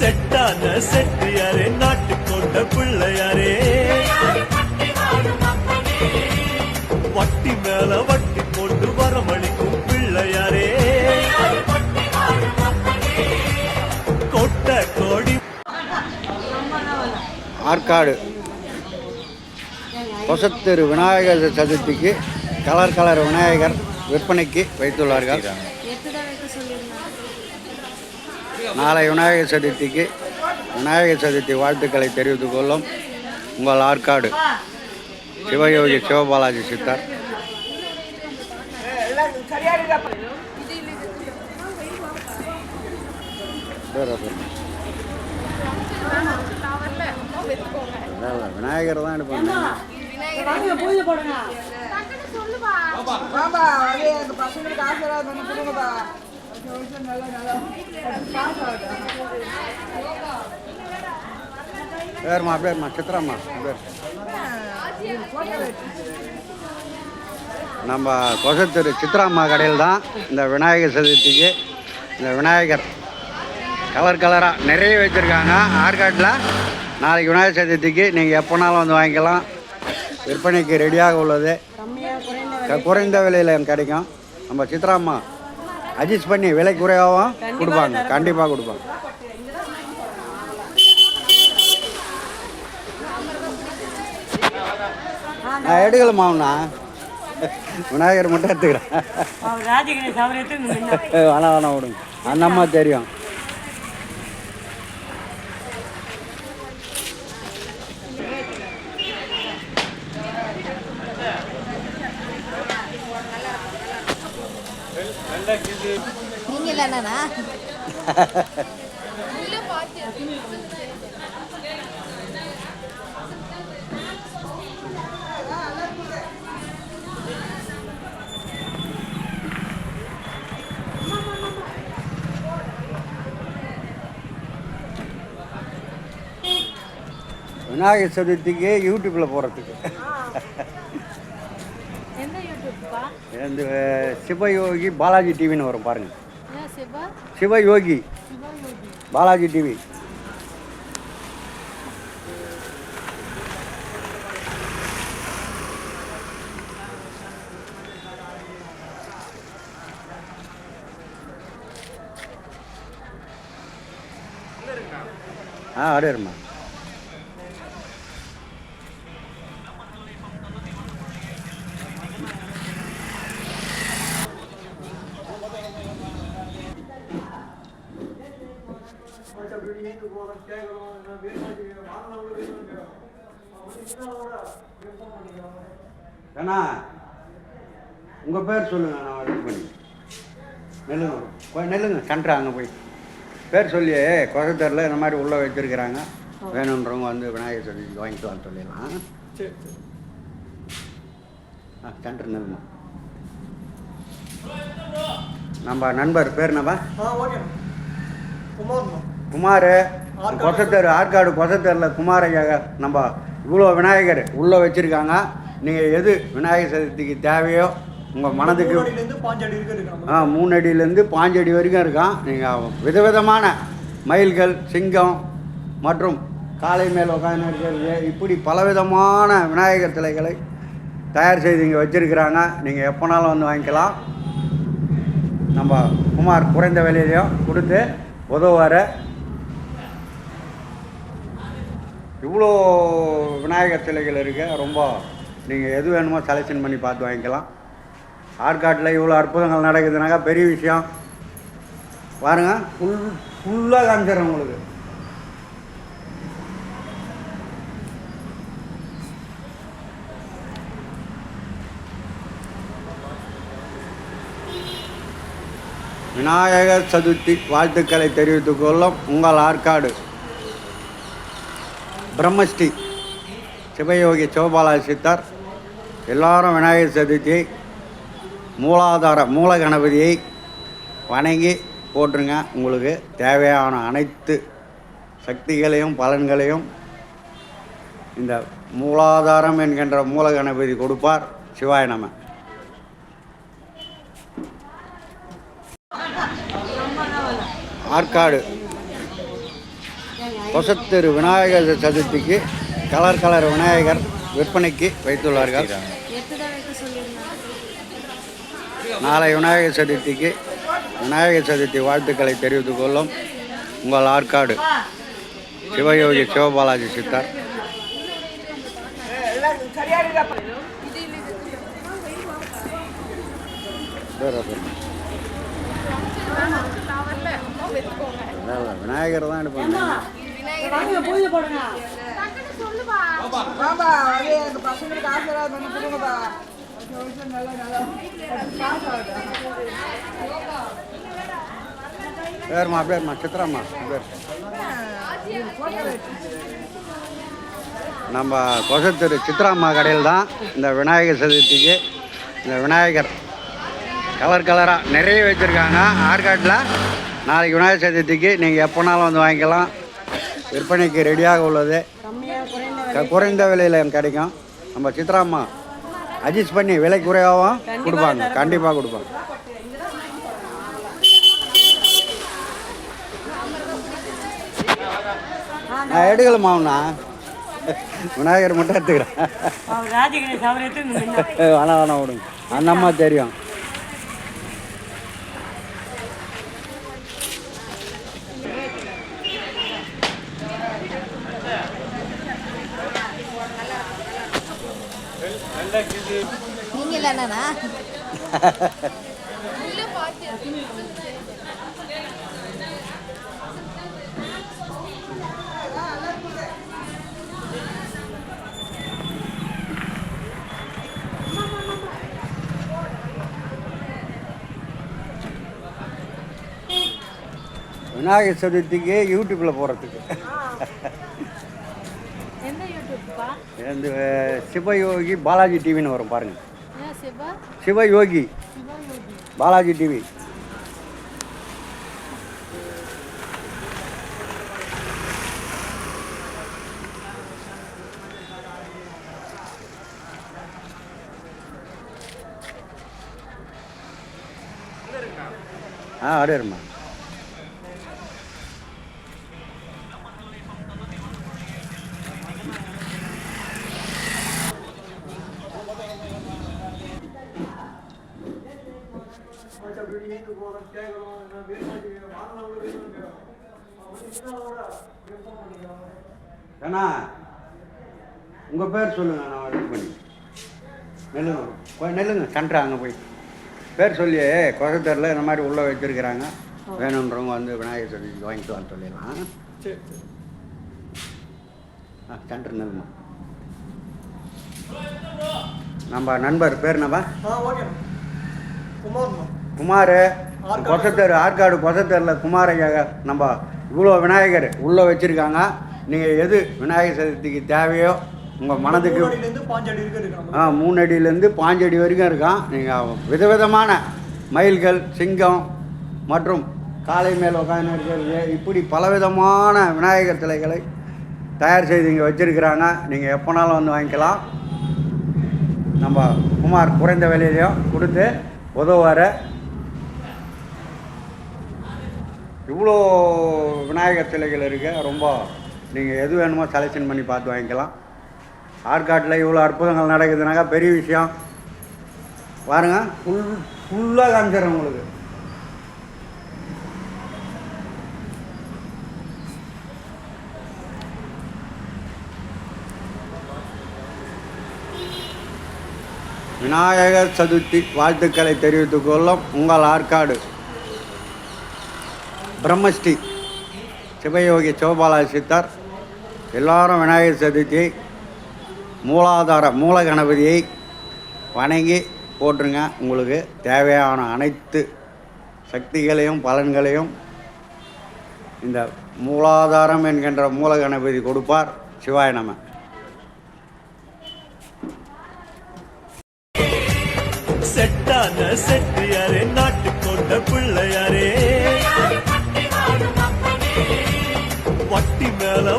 செட்டான செட்டியாரே நாட்டு கொண்ட பிள்ளையாரே. வட்டி மேல வட்டி போட்டு வரமளிக்கும் பிள்ளையாரே. கொட்ட கோடி. ஆற்காடு. கொசத்தெரு விநாயகர் சதுர்த்திக்கு கலர் கலர் விநாயகர் விற்பனைக்கு வைத்துள்ளார்கள். நாளை விநாயகர் சதுர்த்திக்கு விநாயகர் சதுர்த்தி வாழ்த்துக்களை தெரிவித்துக் கொள்ளும் உங்கள் ஆற்காடு சிவயோகி சிவபாலாஜி சித்தர். விநாயகர். தான் எடுப்பாங்க பசங்களுக்கு ஆசீர்வாதம் பண்ணி கொடுங்கப்பா. நல்லா நல்லா பேருமா சித்ராம்மா பேர். நம்ம கொசத்தூர் சித்ராம்மா கடையில் தான் இந்த விநாயகர் சதுர்த்திக்கு இந்த விநாயகர் கலர் கலராக நிறைய வச்சுருக்காங்க. ஆற்காட்டில் நாளைக்கு விநாயகர் சதுர்த்திக்கு நீங்கள் எப்போனாலும் வந்து வாங்கிக்கலாம். விற்பனைக்கு ரெடியாக உள்ளது. குறைந்த விலையில் கிடைக்கும். நம்ம சித்ராம்மா அட்ஜஸ்ட் பண்ணி விலை குறைவாகவும் கொடுப்பாங்க. கண்டிப்பாக கொடுப்பாங்க. நான் எடுக்கலம்மா அவனா விநாயகர் மட்டும் எடுத்துக்கிறேன். வேணாம் வேணாம் விடுங்க. அந்த அம்மா தெரியும். நீங்க இல்லைண்ணா விநாயகர் சதுர்த்திக்கு யூடியூப்பில் போகிறதுக்கு இந்த சிவயோகி பாலாஜி டிவின்னு வரும் சிவா? சிவயோகி. பாலாஜி டிவி. ஆ அடையருமா அண்ணா உங்கள் பேர் சொல்லுங்கள் நான் இது பண்ணி. நெல்லுங்க. போய் நெல்லுங்க. சென்ட்ரா அங்கே போய். பேர் சொல்லி கோயத்தூரில் இந்த மாதிரி உள்ளே வச்சுருக்கிறாங்க. வேணுன்றவங்க வந்து விநாயகர் சதுர்த்திக்கு வாங்கிக்கலாம்னு சொல்லிடலாம். ஆ சென்டர் நெல்லுமா? நம்ம நண்பர் பேர் என்னப்பா குமார். குமார் கொசத்தேர் ஆற்காடு கொசத்தேரில் குமார் ஐயா நம்ம இவ்வளோ விநாயகர் உள்ளே வச்சுருக்காங்க. நீங்கள் எது விநாயகர் சதுர்த்திக்கு தேவையோ உங்கள் மனதுக்கு ஆ மூணு அடியிலேருந்து பாஞ்சு அடி வரைக்கும் இருக்கான். நீங்கள் விதவிதமான மயில்கள் சிங்கம் மற்றும் காளை மேல் உட்காந்து இருக்கிறது. இப்படி பலவிதமான விநாயகர் சிலைகளை தயார் செய்து இங்கே வச்சுருக்கிறாங்க. நீங்கள் எப்போனாலும் வந்து வாங்கிக்கலாம். நம்ம குமார் குறைந்த விலையிலையும் கொடுத்து உதவுவார். இவ்வளோ விநாயகர் சிலைகள் இருக்கு. ரொம்ப நீங்கள் எது வேணுமோ செலெக்ஷன் பண்ணி பார்த்து வாங்கிக்கலாம். ஆற்காட்டில் இவ்வளோ அற்புதங்கள் நடக்குதுனாக்கா பெரிய விஷயம். பாருங்க ஃபுல் ஃபுல்லாக காமிச்சிடுறேன் உங்களுக்கு. விநாயகர் சதுர்த்தி வாழ்த்துக்களை தெரிவித்துக் கொள்ளும் உங்கள் ஆற்காடு பிரம்மஸ்ரீ சிவயோகி சிவபாலாஜி சித்தார் எல்லாரும் விநாயகர் சதுர்த்தியை மூலாதார மூல கணபதியை வணங்கி போட்டுருங்க உங்களுக்கு தேவையான அனைத்து சக்திகளையும் பலன்களையும் இந்த மூலாதாரம் என்கின்ற மூல கணபதி கொடுப்பார். சிவாய நம. ஆற்காடு. கொசத்தெரு விநாயகர் சதுர்த்திக்கு கலர் கலர் விநாயகர் விற்பனைக்கு வைத்துள்ளார்கள். நாளை விநாயகர் சதுர்த்திக்கு விநாயகர் சதுர்த்தி வாழ்த்துக்களை தெரிவித்துக் கொள்ளும் உங்கள் ஆற்காடு சிவயோகி சிவபாலாஜி சித்தர். விநாயகர் தான் எடுப்பாங்க. வேற பேர். இல்ல, இல்ல, விநாயகர் தான் எடுப்பாங்க பாபா அதே எங்க பசங்களுக்கு ஆசீர்வாதம் பண்ணி கொடுங்கப்பா. நல்லா நல்லா பேருமா பேருமா சித்ராம்மா பேர். நம்ம கொசத்தூர் சித்ராம்மா கடையில் தான் இந்த விநாயகர் சதுர்த்திக்கு இந்த விநாயகர் கலர் கலராக நிறைய வச்சுருக்காங்க. ஆற்காட்டில் நாளைக்கு விநாயகர் சதுர்த்திக்கு நீங்கள் எப்போனாலும் வந்து வாங்கிக்கலாம். விற்பனைக்கு ரெடியாக உள்ளது. குறைந்த விலையில் கிடைக்கும். நம்ம சித்ராம்மா அட்ஜஸ்ட் பண்ணி விலை குறைவாகவும் கொடுப்பாங்க. கண்டிப்பாக கொடுப்பாங்க. நான் எடுக்கலம்மா அவனா விநாயகர் மட்டும் எடுத்துக்கிறேன். வேணாம் வேணாம் விடுங்க. அந்த அம்மா தெரியும். நீங்க இல்லை விநாயகர் சதுர்த்திக்கு யூடியூப்பில் யூடியூப்பா இந்த சிவயோகி பாலாஜி டிவின்னு வரும் பாருங்கள் சிவயோகி. பாலாஜி டிவி ஆ அடையருமா அண்ணா உங்கள் பேர் சொல்லுங்க நான் இது பண்ணி. நெல்லுங்க. நெல்லுங்க சென்ட்ரா அங்கே போய். பேர் சொல்லி கோசத்தரில் இந்த மாதிரி உள்ளே வச்சுருக்கிறாங்க. வேணுன்றவங்க வந்து விநாயகர் சதுர்த்தி வாங்கிட்டு வான்னு சொல்லிடலாம். ஆ சென்டர் நெல்லுமா? நம்ம நண்பர் பேர் என்னப்பா? குமார். கொசத்தேர் ஆற்காடு கொசத்தேரில் குமார் ஐயா நம்ம இவ்வளோ விநாயகர் உள்ளே வச்சுருக்காங்க. நீங்கள் எது விநாயகர் சதுர்த்திக்கு தேவையோ உங்கள் மனதுக்கு ஆ மூணு அடியிலேருந்து பாஞ்சு அடி வரைக்கும் இருக்கான். நீங்கள் விதவிதமான மயில்கள் சிங்கம் மற்றும் காளை மேல் உட்காந்து இருக்கிறது இப்படி பலவிதமான விநாயகர் சிலைகளை தயார் செய்து இங்கே வச்சுருக்கிறாங்க. நீங்கள் எப்போனாலும் வந்து வாங்கிக்கலாம். நம்ம குமார் குறைந்த விலையிலையும் கொடுத்து உதவுவார். இவ்வளோ விநாயகர் சிலைகள் இருக்குது ரொம்ப நீங்கள் எது வேணுமோ செலெக்ஷன் பண்ணி பார்த்து வாங்கிக்கலாம். ஆற்காட்டில் இவ்வளோ அற்புதங்கள் நடக்குதுனாக்கா பெரிய விஷயம். பாருங்க ஃபுல் ஃபுல்லாக காமிச்சிடுறேன் உங்களுக்கு. விநாயகர் சதுர்த்தி வாழ்த்துக்களை தெரிவித்துக் கொள்ளும் உங்கள் ஆற்காடு பிரம்மஸ்ரீ சிவயோகி சிவபாலா சித்தார் எல்லாரும் விநாயகர் சதுர்த்தியை மூலாதார மூல கணபதியை வணங்கி போட்டுருங்க உங்களுக்கு தேவையான அனைத்து சக்திகளையும் பலன்களையும் இந்த மூலாதாரம் என்கின்ற மூல கணபதி கொடுப்பார். சிவாய நம்ம செட்டான செட்டியாரே மேல